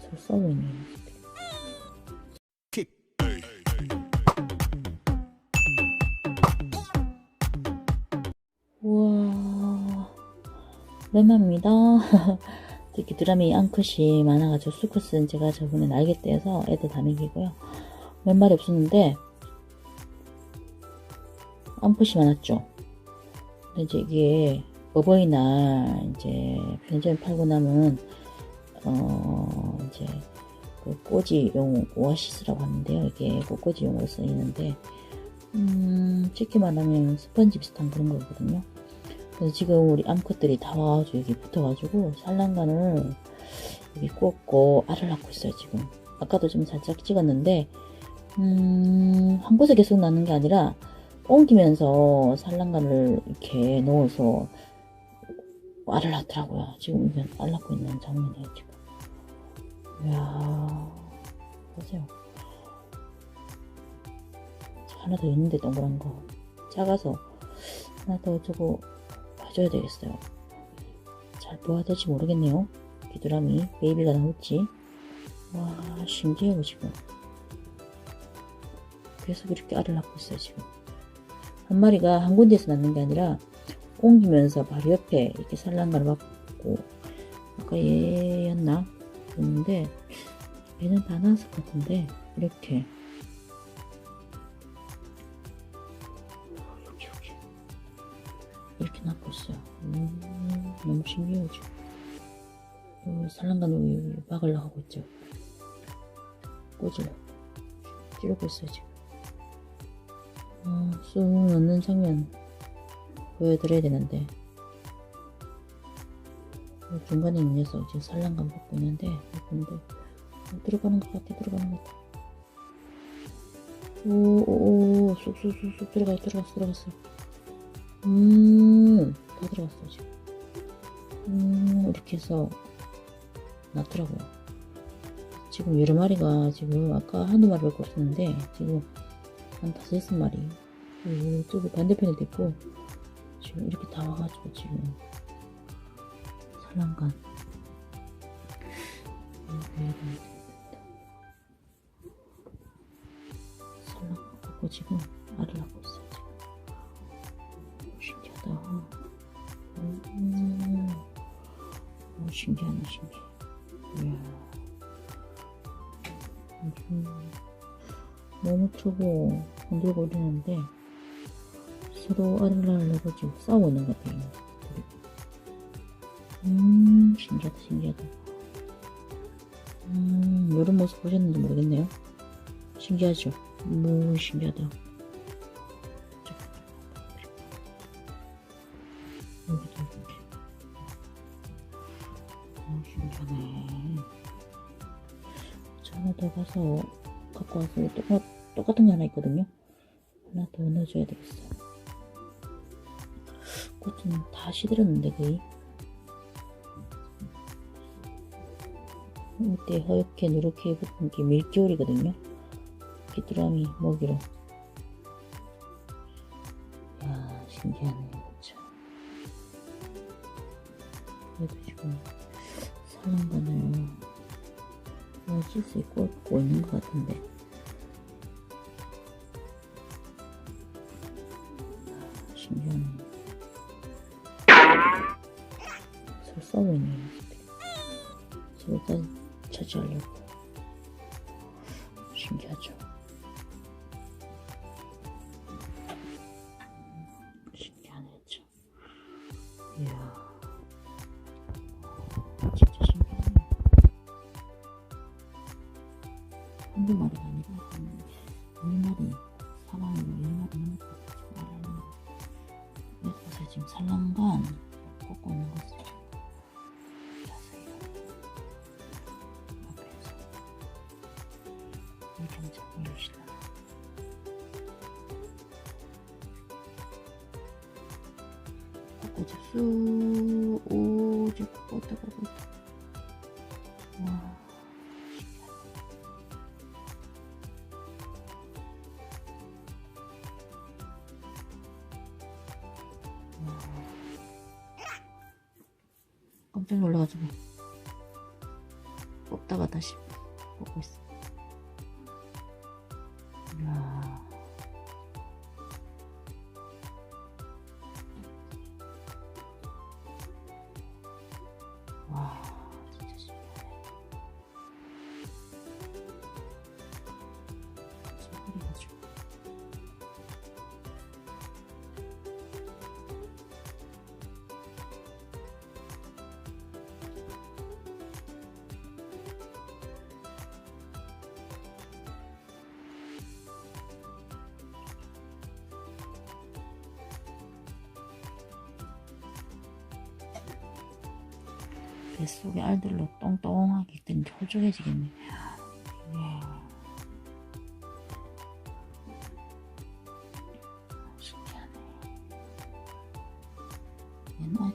서로 싸우고 있네. 우와, 오랜만입니다. 특히 드라미 암컷이 많아가지고 수컷은 제가 저번에 날개 떼서 애들 다 먹이고요. 몇 마리 없었는데, 암컷이 많았죠. 근데 이제 이게 어버이날 이제 편의점에 팔고 남은 어 이제 그 꼬지용 오아시스라고 하는데요. 이게 꽃꽂이용으로 쓰이는데 음 찍기만 하면 스펀지 비슷한 그런 거거든요. 그래서 지금 우리 암컷들이 다 와가지고 여기 붙어가지고 산란관을 여기 꽂고 알을 낳고 있어요 지금. 아까도 좀 살짝 찍었는데 음, 한 곳에 계속 낳는 게 아니라 옮기면서 산란관을 이렇게 넣어서 알을 낳더라고요. 지금 이건 알 낳고 있는 장면이에요 지금. 이야 보세요. 하나 더 있는데 동그란 거 작아서 하나 더 저거 봐줘야 되겠어요. 잘 보아야 될지 모르겠네요. 귀뚜라미 베이비가 나올지 와 신기해요 지금. 계속 이렇게 알을 낳고 있어요 지금. 한 마리가 한 군데에서 낳는 게 아니라 옮기면서 바로 옆에 이렇게 산란가를 받고 아까 얘였나? 그랬는데 얘는 다 나왔을 것 같은데 이렇게. 여기 여기. 이렇게 낳고 있어요. 음, 너무 신기해요 지금. 어, 산란가를 막으려고 하고 있죠. 꽂으려고 찌르고 있어요 지금. 어, 쑥 넣는 장면 보여드려야 되는데. 어, 중간에 있는 녀석 지금 산란감 받고 있는데 근데 어, 들어가는 것 같아 들어가는 것 같아. 오오오 쑥쑥쑥쑥 들어가 들어갔어 들어갔어. 음다 들어갔어 지금. 음 이렇게 해서 놨더라고요. 지금 여러 마리가 지금 아까 한두 마리밖에 없었는데 지금 한 다섯 여섯 마리. 이쪽 반대편에도 있고 지금 이렇게 다 와가지고 지금 산란간 산란간 갖고 지금 알을 낳고 있어요 지금. 신기하다. 음, 오, 신기하네 신기해. 이야. 음, 너무 크고 이러는데 서로 지금 싸우고 있는 것 같아요. 음, 신기하다, 신기하다. 음, 이런 모습 보셨는지 모르겠네요. 신기하죠? 너무 신기하다. 여기도 이렇게. 어, 신기하네. 저 하나 더 가서 갖고 와서 똑같, 똑같은 게 하나 있거든요. 하나 더 넣어줘야 되겠어요. 꽃은 다 시들었는데 거의 이때 허옇게 누렇게 붙은 게 밀기울이거든요. 귀뚜라미 먹이로. 야 신기하네 그쵸 그래도 지금 넣어줄 수 있고 꽂고 있는 것 같은데. 아, 신기하네. 서 서로 짜, 차지하려고. 신기하죠. 신기하네, 참. 이야. 진짜 신기하네. 한두 마리가 아니라, 한 1마리, 4마리, 1마리 넘었거든요. 그래서 지금 산란관 꽂고 있는 것을 오죽 수 오죽 꼬다고 와. 깜짝 놀라가지고. 먹다가 다시 먹고 있어. 뱃속에 알들로 똥똥하게 있더니 홀쭉해지겠네. 신기하네. 예. 옛날